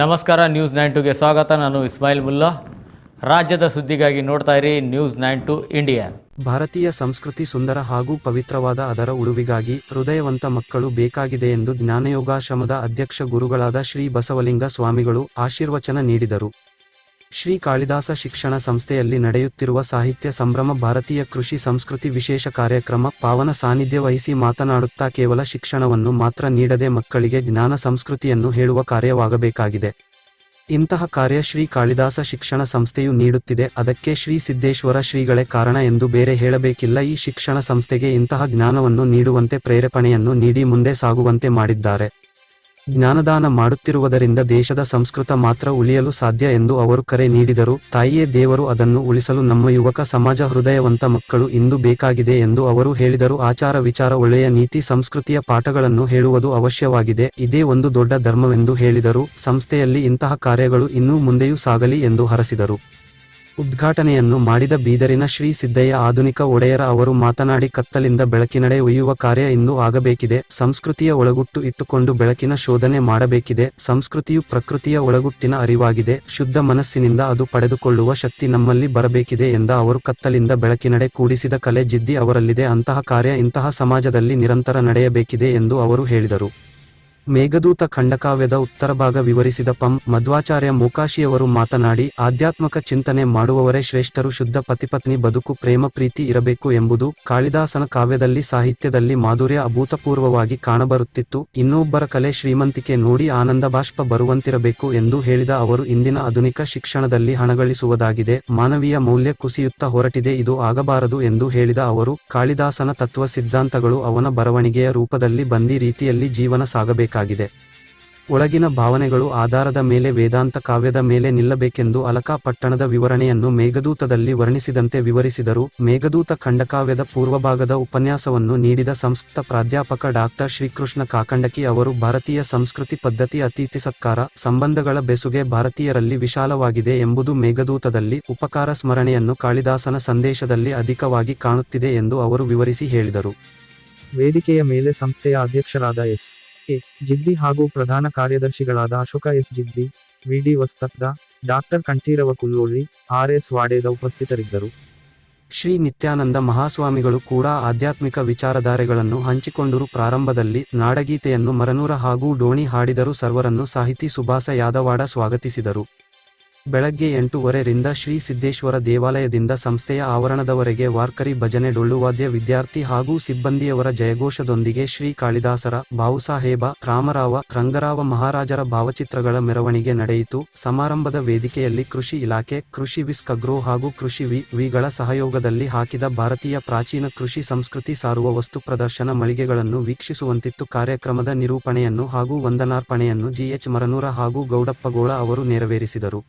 ನಮಸ್ಕಾರ news nine ಟುಗೆ ಸ್ವಾಗತ. ನಾನು ಇಸ್ಮಾಯಿಲ್ ಮುಲ್ಲಾ. ರಾಜ್ಯದ ಸುದ್ದಿಗಾಗಿ ನೋಡ್ತಾ ಇರಿ ನ್ಯೂಸ್ ನೈನ್ ಟು ಇಂಡಿಯಾ ಭಾರತೀಯ ಸಂಸ್ಕೃತಿ ಸುಂದರ ಹಾಗೂ ಪವಿತ್ರವಾದ ಅದರ ಉಡುವಿಗಾಗಿ ಹೃದಯವಂತ ಮಕ್ಕಳು ಬೇಕಾಗಿದೆ ಎಂದು ಜ್ಞಾನಯೋಗಾಶ್ರಮದ ಅಧ್ಯಕ್ಷ ಗುರುಗಳಾದ ಶ್ರೀ ಬಸವಲಿಂಗ ಸ್ವಾಮಿಗಳು ಆಶೀರ್ವಚನ ನೀಡಿದರು. ಶ್ರೀ ಕಾಳಿದಾಸ ಶಿಕ್ಷಣ ಸಂಸ್ಥೆಯಲ್ಲಿ ನಡೆಯುತ್ತಿರುವ ಸಾಹಿತ್ಯ ಸಂಭ್ರಮ ಭಾರತೀಯ ಕೃಷಿ ಸಂಸ್ಕೃತಿ ವಿಶೇಷ ಕಾರ್ಯಕ್ರಮ ಪಾವನ ಸಾನ್ನಿಧ್ಯ ವಹಿಸಿ ಮಾತನಾಡುತ್ತಾ ಕೇವಲ ಶಿಕ್ಷಣವನ್ನು ಮಾತ್ರ ನೀಡದೆ ಮಕ್ಕಳಿಗೆ ಜ್ಞಾನ ಸಂಸ್ಕೃತಿಯನ್ನು ಹೇಳುವ ಕಾರ್ಯವಾಗಬೇಕಾಗಿದೆ. ಇಂತಹ ಕಾರ್ಯ ಶ್ರೀ ಕಾಳಿದಾಸ ಶಿಕ್ಷಣ ಸಂಸ್ಥೆಯು ನೀಡುತ್ತಿದೆ. ಅದಕ್ಕೆ ಶ್ರೀ ಸಿದ್ದೇಶ್ವರ ಶ್ರೀಗಳೇ ಕಾರಣ ಎಂದು ಬೇರೆ ಹೇಳಬೇಕಿಲ್ಲ. ಈ ಶಿಕ್ಷಣ ಸಂಸ್ಥೆಗೆ ಇಂತಹ ಜ್ಞಾನವನ್ನು ನೀಡುವಂತೆ ಪ್ರೇರೇಪಣೆಯನ್ನು ನೀಡಿ ಮುಂದೆ ಸಾಗುವಂತೆ ಮಾಡಿದ್ದಾರೆ. ಜ್ಞಾನದಾನ ಮಾಡುತ್ತಿರುವುದರಿಂದ ದೇಶದ ಸಂಸ್ಕೃತ ಮಾತ್ರ ಉಳಿಯಲು ಸಾಧ್ಯ ಎಂದು ಅವರು ಕರೆ ನೀಡಿದರು. ತಾಯಿಯೇ ದೇವರು ಅದನ್ನು ಉಳಿಸಲು ನಮ್ಮ ಯುವಕ ಸಮಾಜ ಹೃದಯವಂತ ಮಕ್ಕಳು ಇಂದು ಬೇಕಾಗಿದೆ ಎಂದು ಅವರು ಹೇಳಿದರು. ಆಚಾರ ವಿಚಾರ, ಒಳ್ಳೆಯ ನೀತಿ, ಸಂಸ್ಕೃತಿಯ ಪಾಠಗಳನ್ನು ಹೇಳುವುದು ಅವಶ್ಯವಾಗಿದೆ. ಇದೇ ಒಂದು ದೊಡ್ಡ ಧರ್ಮವೆಂದು ಹೇಳಿದರು. ಸಂಸ್ಥೆಯಲ್ಲಿ ಇಂತಹ ಕಾರ್ಯಗಳು ಇನ್ನೂ ಮುಂದೆಯೂ ಸಾಗಲಿ ಎಂದು ಹರಸಿದರು. ಉದ್ಘಾಟನೆಯನ್ನು ಮಾಡಿದ ಬೀದರಿನ ಶ್ರೀ ಸಿದ್ದಯ್ಯ ಆಧುನಿಕ ಒಡೆಯರ ಅವರು ಮಾತನಾಡಿ, ಕತ್ತಲಿಂದ ಬೆಳಕಿನಡೆ ಒಯ್ಯುವ ಕಾರ್ಯ ಇನ್ನೂ ಆಗಬೇಕಿದೆ. ಸಂಸ್ಕೃತಿಯ ಒಳಗುಟ್ಟು ಇಟ್ಟುಕೊಂಡು ಬೆಳಕಿನ ಶೋಧನೆ ಮಾಡಬೇಕಿದೆ. ಸಂಸ್ಕೃತಿಯು ಪ್ರಕೃತಿಯ ಒಳಗುಟ್ಟಿನ ಅರಿವಾಗಿದೆ. ಶುದ್ಧ ಮನಸ್ಸಿನಿಂದ ಅದು ಪಡೆದುಕೊಳ್ಳುವ ಶಕ್ತಿ ನಮ್ಮಲ್ಲಿ ಬರಬೇಕಿದೆ ಎಂದ ಅವರು, ಕತ್ತಲಿಂದ ಬೆಳಕಿನಡೆ ಕೂಡಿಸಿದ ಕಲೆ ಜಿದ್ದಿ ಅವರಲ್ಲಿದೆ. ಅಂತಹ ಕಾರ್ಯ ಇಂತಹ ಸಮಾಜದಲ್ಲಿ ನಿರಂತರ ನಡೆಯಬೇಕಿದೆ ಎಂದು ಅವರು ಹೇಳಿದರು. ಮೇಘದೂತ ಖಂಡಕಾವ್ಯದ ಉತ್ತರ ಭಾಗ ವಿವರಿಸಿದ ಪಂ. ಮಧ್ವಾಚಾರ್ಯ ಮೂಕಾಶಿಯವರು ಮಾತನಾಡಿ, ಆಧ್ಯಾತ್ಮಕ ಚಿಂತನೆ ಮಾಡುವವರೇ ಶ್ರೇಷ್ಠರು, ಶುದ್ಧ ಪತಿಪತ್ನಿ, ಬದುಕು, ಪ್ರೇಮ, ಪ್ರೀತಿ ಇರಬೇಕು ಎಂಬುದು ಕಾಳಿದಾಸನ ಕಾವ್ಯದಲ್ಲಿ ಸಾಹಿತ್ಯದಲ್ಲಿ ಮಾಧುರ್ಯ ಅಭೂತಪೂರ್ವವಾಗಿ ಕಾಣಬರುತ್ತಿತ್ತು. ಇನ್ನೊಬ್ಬರ ಕಲೆ ಶ್ರೀಮಂತಿಕೆ ನೋಡಿ ಆನಂದ ಬಾಷ್ಪ ಬರುವಂತಿರಬೇಕು ಎಂದು ಹೇಳಿದ ಅವರು, ಇಂದಿನ ಆಧುನಿಕ ಶಿಕ್ಷಣದಲ್ಲಿ ಹಣಗಳಿಸುವುದಾಗಿದೆ. ಮಾನವೀಯ ಮೌಲ್ಯ ಕುಸಿಯುತ್ತ ಹೊರಟಿದೆ, ಇದು ಆಗಬಾರದು ಎಂದು ಹೇಳಿದ ಅವರು, ಕಾಳಿದಾಸನ ತತ್ವ ಸಿದ್ಧಾಂತಗಳು ಅವನ ಬರವಣಿಗೆಯ ರೂಪದಲ್ಲಿ ಬಂದಿ ರೀತಿಯಲ್ಲಿ ಜೀವನ ಸಾಗಬೇಕಾಗಿದೆ ಒಳಗಿನ ಭಾವನೆಗಳು ಆಧಾರದ ಮೇಲೆ ವೇದಾಂತ ಕಾವ್ಯದ ಮೇಲೆ ನಿಲ್ಲಬೇಕೆಂದು ಅಲಕಾ ಪಟ್ಟಣದ ವಿವರಣೆಯನ್ನು ಮೇಘದೂತದಲ್ಲಿ ವರ್ಣಿಸಿದಂತೆ ವಿವರಿಸಿದರು. ಮೇಘದೂತ ಖಂಡಕಾವ್ಯದ ಪೂರ್ವಭಾಗದ ಉಪನ್ಯಾಸವನ್ನು ನೀಡಿದ ಸಂಸ್ಕೃತ ಪ್ರಾಧ್ಯಾಪಕ ಡಾಕ್ಟರ್ ಶ್ರೀಕೃಷ್ಣ ಕಾಕಂಡಕಿ ಅವರು ಭಾರತೀಯ ಸಂಸ್ಕೃತಿ ಪದ್ಧತಿ ಅತಿಥಿ ಸತ್ಕಾರ ಸಂಬಂಧಗಳ ಬೆಸುಗೆ ಭಾರತೀಯರಲ್ಲಿ ವಿಶಾಲವಾಗಿದೆ ಎಂಬುದು ಮೇಘದೂತದಲ್ಲಿ ಉಪಕಾರ ಸ್ಮರಣೆಯನ್ನು ಕಾಳಿದಾಸನ ಸಂದೇಶದಲ್ಲಿ ಅಧಿಕವಾಗಿ ಕಾಣುತ್ತಿದೆ ಎಂದು ಅವರು ವಿವರಿಸಿ ಹೇಳಿದರು. ವೇದಿಕೆಯ ಮೇಲೆ ಸಂಸ್ಥೆಯ ಅಧ್ಯಕ್ಷರಾದ ಎಸ್. ಎ ಜಿದ್ದಿ ಹಾಗೂ ಪ್ರಧಾನ ಕಾರ್ಯದರ್ಶಿಗಳಾದ Ashoka S. ಜಿದ್ದಿ VD ವಸ್ತಕ್ದ doctor Kanteerava Kulloli R. S. Wadeda ಉಪಸ್ಥಿತರಿದ್ದರು. ಶ್ರೀ ನಿತ್ಯಾನಂದ ಮಹಾಸ್ವಾಮಿಗಳು ಕೂಡ ಆಧ್ಯಾತ್ಮಿಕ ವಿಚಾರಧಾರೆಗಳನ್ನು ಹಂಚಿಕೊಂಡರು. ಪ್ರಾರಂಭದಲ್ಲಿ ನಾಡಗೀತೆಯನ್ನು ಮರನೂರ ಹಾಗೂ ಡೋಣಿ ಹಾಡಿದರು. ಸರ್ವರನ್ನು ಸಾಹಿತಿ ಸುಭಾಸ ಯಾದವಾಡ ಸ್ವಾಗತಿಸಿದರು. ಬೆಳಗ್ಗೆ ಎಂಟೂವರೆ ರಿಂದ ಶ್ರೀ ಸಿದ್ದೇಶ್ವರ ದೇವಾಲಯದಿಂದ ಸಂಸ್ಥೆಯ ಆವರಣದವರೆಗೆ ವಾರ್ಕರಿ ಭಜನೆ ಡೊಳ್ಳುವಾದ್ಯ ವಿದ್ಯಾರ್ಥಿ ಹಾಗೂ ಸಿಬ್ಬಂದಿಯವರ ಜಯಘೋಷದೊಂದಿಗೆ ಶ್ರೀ ಕಾಳಿದಾಸರ, ಬಾವುಸಾಹೇಬ, ರಾಮರಾವ, ರಂಗರಾವ ಮಹಾರಾಜರ ಭಾವಚಿತ್ರಗಳ ಮೆರವಣಿಗೆ ನಡೆಯಿತು. ಸಮಾರಂಭದ ವೇದಿಕೆಯಲ್ಲಿ ಕೃಷಿ ಇಲಾಖೆ, ಕೃಷಿ ವಿಸ್ ಕಗ್ರೋ ಹಾಗೂ ಕೃಷಿ ವಿ, ವಿಗಳ ಸಹಯೋಗದಲ್ಲಿ ಹಾಕಿದ ಭಾರತೀಯ ಪ್ರಾಚೀನ ಕೃಷಿ ಸಂಸ್ಕೃತಿ ಸಾರುವ ವಸ್ತು ಪ್ರದರ್ಶನ ಮಳಿಗೆಗಳನ್ನು ವೀಕ್ಷಿಸುವಂತಿತ್ತು. ಕಾರ್ಯಕ್ರಮದ ನಿರೂಪಣೆಯನ್ನು ಹಾಗೂ ವಂದನಾರ್ಪಣೆಯನ್ನು ಜಿಎಚ್ ಮರನೂರ ಹಾಗೂ ಗೌಡಪ್ಪಗೋಳ ಅವರು ನೆರವೇರಿಸಿದರು.